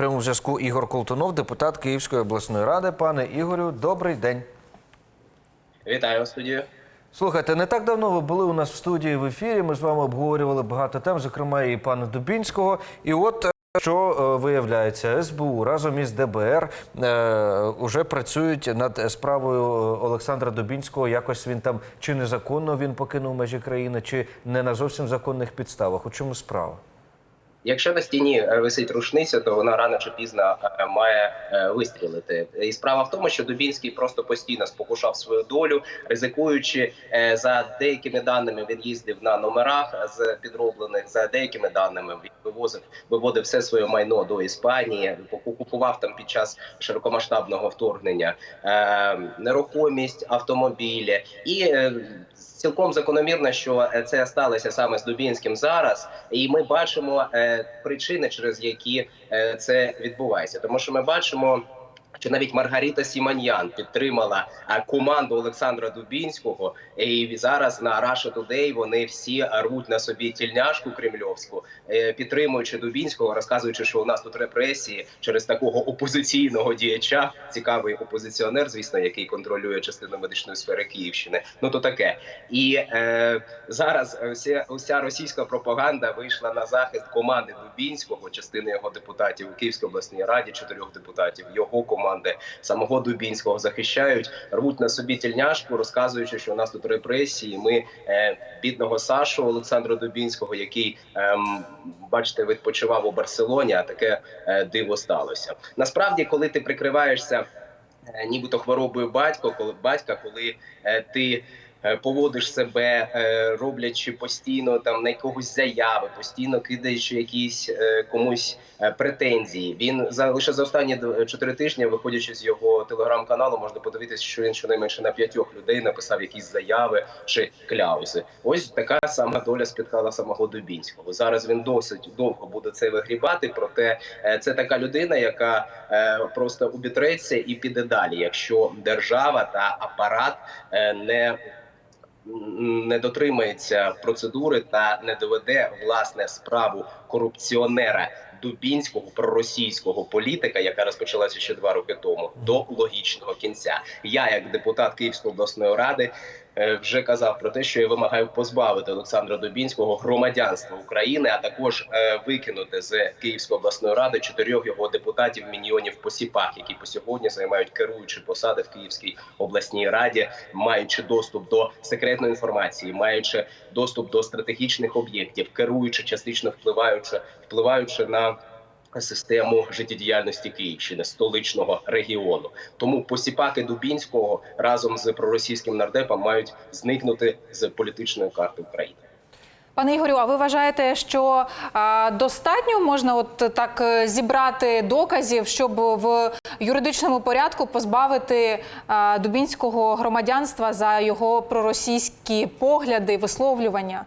Прямо зв'язку Ігор Колтунов, депутат Київської обласної ради. Пане Ігорю, добрий день. Вітаю студію. Слухайте, не так давно ви були у нас в студії в ефірі. Ми з вами обговорювали багато тем, зокрема і пана Дубінського. І от е, що е, виявляється, СБУ разом із ДБР е, уже працюють над справою Олександра Дубінського. Якось він там чи незаконно він покинув межі країни, чи не на зовсім законних підставах. У чому справа? Якщо на стіні е, висить рушниця, то вона рано чи пізно е, має е, вистрілити. І справа в тому, що Дубінський просто постійно спокушав свою долю, ризикуючи за деякими даними, він їздив на номерах з підроблених. За деякими даними він вивозив, виводив все своє майно до Іспанії, купував там під час широкомасштабного вторгнення нерухомість, автомобілі і. Цілком закономірно, що е, це сталося саме з Дубінським зараз, і ми бачимо е, причини, через які е, це відбувається. Тому що ми бачимо. Що навіть Маргарита Сіманьян підтримала е, команду Олександра Дубінського, і зараз на Russia Today вони всі рвуть на собі тільняшку кремльовську, е, підтримуючи Дубінського, розказуючи, що у нас тут репресії через такого опозиційного діяча, цікавий опозиціонер, звісно, який контролює частину медичної сфери Київщини. Ну то таке. І е, зараз вся, вся російська пропаганда вийшла на захист команди Дубінського, частини його депутатів у Київській обласній раді, чотирьох депутатів, його команди, самого Дубінського захищають, рвуть на собі тільняшку, розказуючи, що у нас тут репресії. Ми е, бідного Сашу Олександра Дубінського, який е, бачите, відпочивав у Барселоні, а таке е, диво сталося. Насправді, коли ти прикриваєшся е, нібито хворобою батько, коли батька, коли е, ти поводиш себе, е, роблячи постійно там на якогось заяви, постійно кидаючи якісь е, комусь е, претензії. Він за лише за останні д- чотири тижні, виходячи з його телеграм-каналу, можна подивитися, що він щонайменше на п'ятьох людей написав якісь заяви чи кляузи. Ось така сама доля спіткала самого Дубінського. Зараз він досить довго буде це вигрібати. Проте е, це така людина, яка е, просто обітреться і піде далі, якщо держава та апарат е, не не дотримається процедури та не доведе власне справу корупціонера Дубінського проросійського політика, яка розпочалася ще два роки тому, до логічного кінця. Я, як депутат Київської обласної ради, вже казав про те, що я вимагаю позбавити Олександра Дубінського громадянства України, а також е, викинути з Київської обласної ради чотирьох його депутатів міньйонів посіпак, які по сьогодні займають керуючі посади в Київській обласній раді, маючи доступ до секретної інформації, маючи доступ до стратегічних об'єктів, керуючи частично впливаючи, впливаючи на систему життєдіяльності Київщини, столичного регіону. Тому посіпаки Дубінського разом з проросійським нардепом мають зникнути з політичної карти України. Пане Ігорю, а ви вважаєте, що а, достатньо можна от так е, зібрати доказів, щоб в юридичному порядку позбавити а, дубінського громадянства за його проросійські погляди, висловлювання?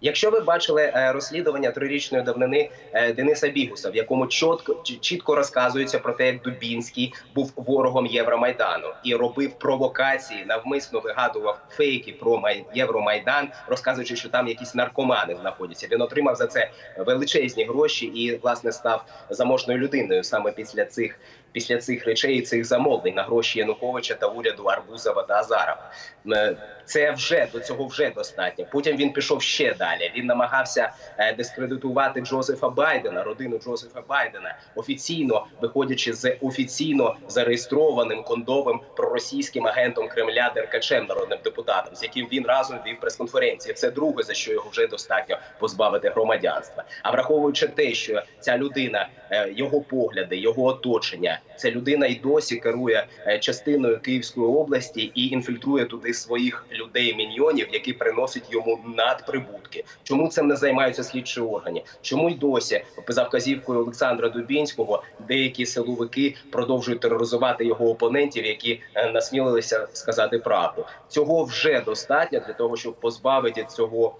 Якщо ви бачили е, розслідування трирічної давнини е, Дениса Бігуса, в якому чітко чітко розказується про те, як Дубінський був ворогом Євромайдану і робив провокації, навмисно вигадував фейки про Май... Євромайдан, розказуючи, що там якісь наркомани знаходяться. Він отримав за це величезні гроші і власне став заможною людиною саме після цих. Після цих речей, цих замовлень на гроші Януковича та уряду Арбузова та Азарова. Е, Це вже до цього вже достатньо. Потім він пішов ще далі. Він намагався е, дискредитувати Джозефа Байдена, родину Джозефа Байдена, офіційно виходячи з офіційно зареєстрованим кондовим проросійським агентом Кремля Деркачем, народним депутатом, з яким він разом вів прес-конференції. Це друге за що його вже достатньо позбавити громадянства. А враховуючи те, що ця людина, е, його погляди, його оточення, ця людина і досі керує е, частиною Київської області і інфільтрує туди своїх людей міньйонів, які приносять йому надприбутки. Чому цим не займаються слідчі органи? Чому й досі за вказівкою Олександра Дубінського деякі силовики продовжують тероризувати його опонентів, які е, насмілилися сказати правду? Цього вже достатньо для того, щоб позбавити цього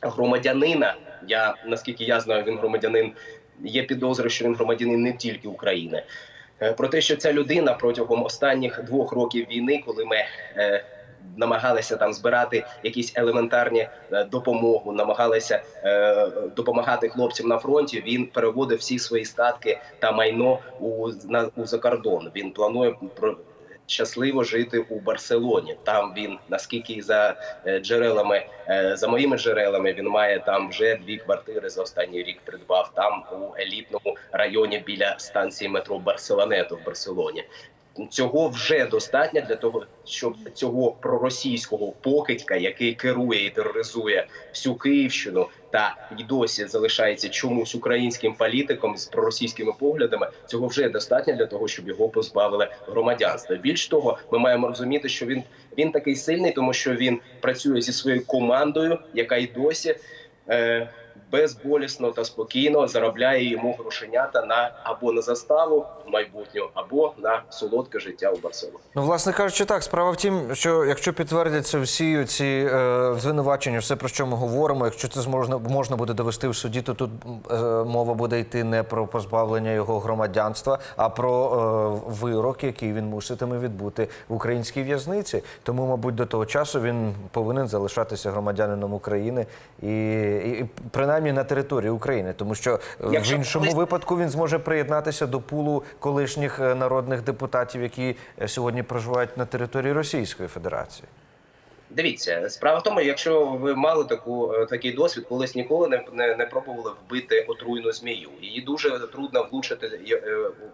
громадянина. Я наскільки я знаю, він громадянин. Є підозри, що він громадянин не тільки України. Е, Про те, що ця людина протягом останніх двох років війни, коли ми е, намагалися там збирати якісь елементарні е, допомогу, намагалися допомагати хлопцям на фронті. Він переводив всі свої статки та майно у на у закордон. Він планує про. Щасливо жити у Барселоні. Там він наскільки за е, джерелами, е, за моїми джерелами, він має там вже дві квартири за останній рік придбав там у елітному районі біля станції метро Барселонето в Барселоні. Цього вже достатньо для того, щоб цього проросійського покидька, який керує і тероризує всю Київщину, та й досі залишається чомусь українським політиком з проросійськими поглядами. Цього вже достатньо для того, щоб його позбавили громадянства. Більш того, ми маємо розуміти, що він він такий сильний, тому що він працює зі своєю командою, яка й досі. Е, Безболісно та спокійно заробляє йому грошенята на або на заставу майбутню, або на солодке життя у Барселоні. Ну, власне кажучи, так, справа в тім, що якщо підтвердяться всі ці е, звинувачення, все про що ми говоримо, якщо це зможна можна буде довести в суді, то тут е, мова буде йти не про позбавлення його громадянства, а про е, вирок, який він муситиме відбути в українській в'язниці. Тому, мабуть, до того часу він повинен залишатися громадянином України і, і, і принаймні на території України, тому що е, в іншому колись- випадку він зможе приєднатися до пулу колишніх е, народних депутатів, які е, сьогодні проживають на території Російської Федерації. Дивіться, справа в тому, якщо ви мали таку такий досвід, колись ніколи не, не, не пробували вбити отруйну змію. Її дуже трудно влучити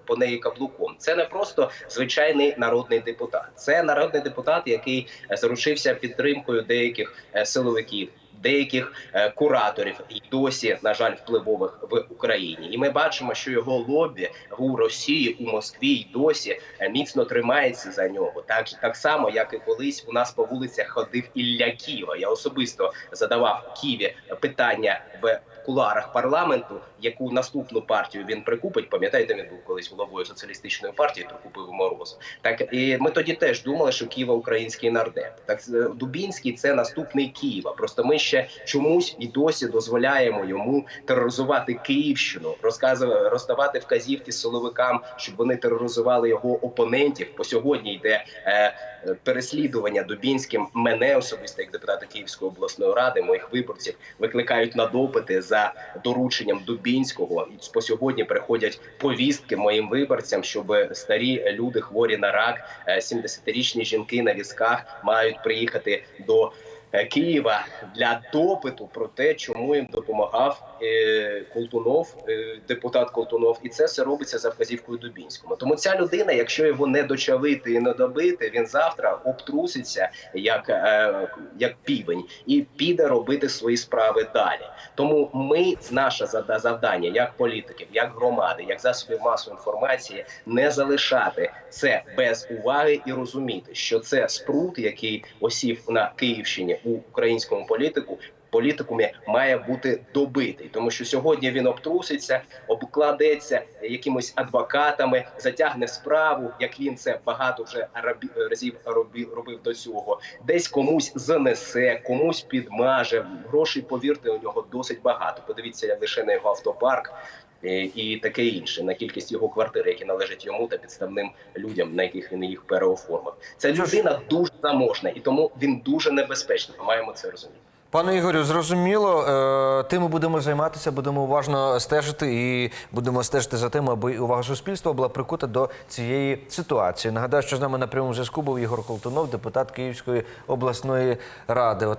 по неї каблуком. Це не просто звичайний народний депутат. Це народний депутат, який заручився підтримкою деяких силовиків. Деяких е, кураторів і досі, на жаль, впливових в Україні, і ми бачимо, що його лобі у Росії у Москві й досі е, міцно тримається за нього. Так так само, як і колись у нас по вулицях ходив Ілля Ківа. Я особисто задавав Ківі питання в куларах парламенту, яку наступну партію він прикупить. Пам'ятаєте, він був колись головою соціалістичної партії, то купив морозу. Так і ми тоді теж думали, що Ківа український нардеп. Так е, Дубінський це наступний Києва. Просто ми ще чомусь і досі дозволяємо йому тероризувати Київщину, розказувати роздавати вказівки силовикам, щоб вони тероризували його опонентів. По сьогодні йде е, е, переслідування Дубінським. Мене особисто як депутата Київської обласної ради, моїх виборців викликають на допити за дорученням Дубінського. По сьогодні приходять повістки моїм виборцям, щоб старі люди хворі на рак, е, 70-річні жінки на візках мають приїхати до. Е, Києва для допиту про те, чому їм допомагав е, Колтунов, е, депутат Колтунов, і це все робиться за вказівкою Дубінському. Тому ця людина, якщо його не дочавити і не добити, він завтра обтруситься як, як півень і піде робити свої справи далі. Тому ми наше завдання, як політиків, як громади, як засобів масової інформації, не залишати це без уваги і розуміти, що це спрут, який осів на Київщині у українському політику. Політикумі має бути добитий, тому що сьогодні він обтруситься, обкладеться якимось адвокатами, затягне справу, як він це багато вже разів робив, робив до цього. Десь комусь занесе, комусь підмаже. Грошей, повірте, у нього досить багато. Подивіться лише на його автопарк. Е, І таке інше на кількість його квартир, які належать йому та підставним людям, на яких він їх переоформив. Ця людина дуже заможна, і тому він дуже небезпечний. Ми маємо це розуміти. Пане Ігорю, зрозуміло, е, тим ми будемо займатися, будемо уважно стежити і будемо стежити за тим, аби увага суспільства була прикута до цієї ситуації. Нагадаю, що з нами на прямому зв'язку був Ігор Колтунов, депутат Київської обласної ради.